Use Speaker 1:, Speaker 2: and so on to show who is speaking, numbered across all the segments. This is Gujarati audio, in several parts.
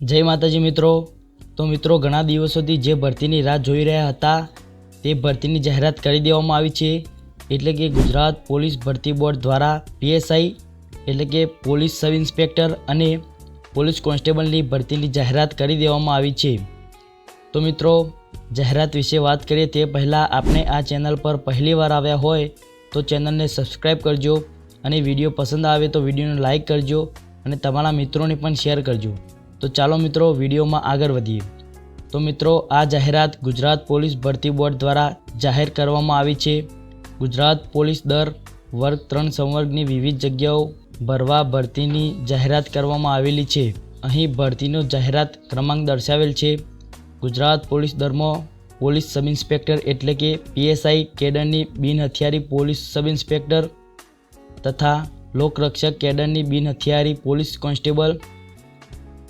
Speaker 1: જય માતાજી મિત્રો. તો મિત્રો, ઘણા દિવસોથી જે ભરતીની રાહ જોઈ રહ્યા હતા, તે ભરતીની જાહેરાત કરી દેવામાં આવી છે. એટલે કે ગુજરાત પોલીસ ભરતી બોર્ડ દ્વારા પીએસઆઈ, એટલે કે પોલીસ સબ ઇન્સ્પેક્ટર અને પોલીસ કોન્સ્ટેબલની ભરતીની જાહેરાત કરી દેવામાં આવી છે. તો મિત્રો, જાહેરાત વિશે વાત કરીએ તે પહેલાં આપણે આ ચેનલ પર પહેલીવાર આવ્યા હોય, તો ચેનલને સબસ્ક્રાઈબ કરજો અને વીડિયો પસંદ આવે તો વિડીયોને લાઇક કરજો અને તમારા મિત્રોને પણ શેર કરજો. તો ચાલો મિત્રો વિડીયોમાં આગળ વધીએ. તો મિત્રો, આ જાહેરાત ગુજરાત પોલીસ ભરતી બોર્ડ દ્વારા જાહેર કરવામાં આવી છે. ગુજરાત પોલીસ દર વર્ગ ત્રણ સંવર્ગની વિવિધ જગ્યાઓ ભરવા ભરતીની જાહેરાત કરવામાં આવેલી છે. અહીં ભરતીનો જાહેરાત ક્રમાંક દર્શાવેલ છે. ગુજરાત પોલીસ દરમાં પોલીસ સબ ઇન્સ્પેક્ટર એટલે કે પીએસઆઈ કેડરની બિન હથિયારી પોલીસ સબ ઇન્સ્પેક્ટર તથા લોકરક્ષક કેડરની બિન હથિયારી પોલીસ કોન્સ્ટેબલ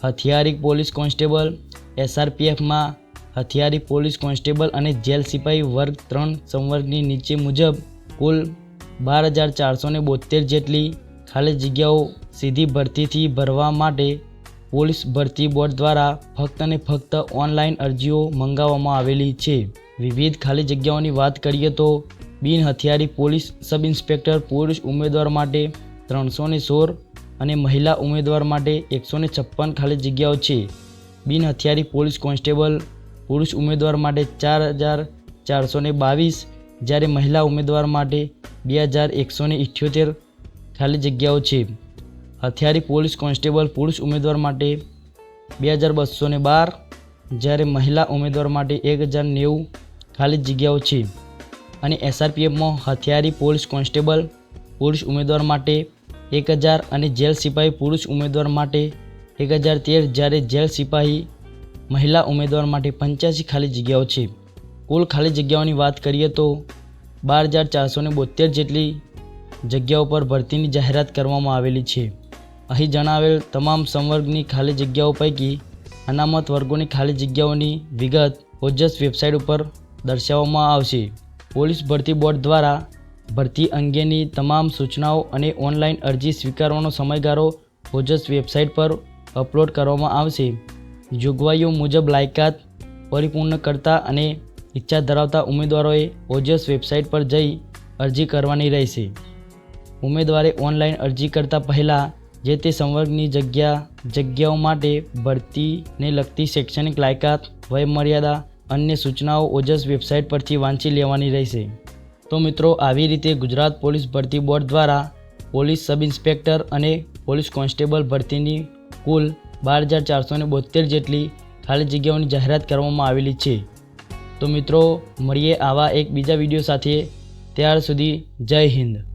Speaker 1: હથિયારી પોલીસ કોન્સ્ટેબલ, એસઆરપીએફમાં હથિયારી પોલીસ કોન્સ્ટેબલ અને જેલ સિપાહી વર્ગ ત્રણ સંવર્ગની નીચે મુજબ કુલ બાર હજાર ચારસો ને બોતેર જેટલી ખાલી જગ્યાઓ સીધી ભરતીથી ભરવા માટે પોલીસ ભરતી બોર્ડ દ્વારા ફક્ત અને ફક્ત ઓનલાઈન અરજીઓ મંગાવવામાં આવેલી છે. વિવિધ ખાલી જગ્યાઓની વાત કરીએ તો બિન હથિયારી પોલીસ સબ ઇન્સ્પેક્ટર પુરુષ ઉમેદવાર માટે ત્રણસો ને સોળ અને મહિલા ઉમેદવાર માટે એકસો છપ્પન ખાલી જગ્યાઓ છે. બિન હથિયારી પોલીસ કોન્સ્ટેબલ પુરુષ ઉમેદવાર માટે ચાર હજાર ચારસો બાવીસ, જ્યારે મહિલા ઉમેદવાર માટે બે હજાર એકસો ઇઠ્યોતેર ખાલી જગ્યાઓ છે. હથિયારી પોલીસ કોન્સ્ટેબલ પુરુષ ઉમેદવાર માટે બે હજાર બસો બાર, જ્યારે મહિલા ઉમેદવાર માટે એક હજાર નેવું ખાલી જગ્યાઓ છે. અને એસઆરપીએફમાં હથિયારી પોલીસ કોન્સ્ટેબલ પુરુષ ઉમેદવાર માટે એક હજાર અને જેલ સિપાહી પુરુષ ઉમેદવાર માટે એક હજાર તેર, જ્યારે જેલ સિપાહી મહિલા ઉમેદવાર માટે પંચ્યાસી ખાલી જગ્યાઓ છે. કુલ ખાલી જગ્યાઓની વાત કરીએ તો બાર હજાર ચારસો ને બોતેર જેટલી જગ્યાઓ પર ભરતીની જાહેરાત કરવામાં આવેલી છે. અહીં જણાવેલ તમામ સંવર્ગની ખાલી જગ્યાઓ પૈકી અનામત વર્ગોની ખાલી જગ્યાઓની વિગત ઓજસ વેબસાઇટ ઉપર દર્શાવવામાં આવશે. પોલીસ ભરતી બોર્ડ દ્વારા ભરતી અંગેની તમામ સૂચનાઓ અને ઓનલાઈન અરજી સ્વીકારવાનો સમયગાળો ઓજસ વેબસાઇટ પર અપલોડ કરવામાં આવશે. જોગવાઈઓ મુજબ લાયકાત, પરિપૂર્ણ કરતા અને ઈચ્છા ધરાવતા ઉમેદવારોએ ઓજસ વેબસાઇટ પર જઈ અરજી કરવાની રહેશે. ઉમેદવારે ઓનલાઈન અરજી કરતાં પહેલાં જે તે સંવર્ગની જગ્યા, જગ્યાઓ માટે ભરતીને લગતી શૈક્ષણિક લાયકાત, વયમર્યાદા, અન્ય સૂચનાઓ ઓજસ વેબસાઇટ પરથી વાંચી લેવાની રહેશે. તો મિત્રો, આવી રીતે ગુજરાત પોલીસ ભરતી બોર્ડ દ્વારા પોલીસ સબ ઇન્સ્પેક્ટર અને પોલીસ કોન્સ્ટેબલ ભરતીની કુલ બાર હજાર ચારસો બોતેર જેટલી ખાલી જગ્યાઓની જાહેરાત કરવામાં આવેલી છે. તો મિત્રો, મળીએ આવા એક બીજા વીડિયો સાથે. ત્યાર સુધી જય હિન્દ.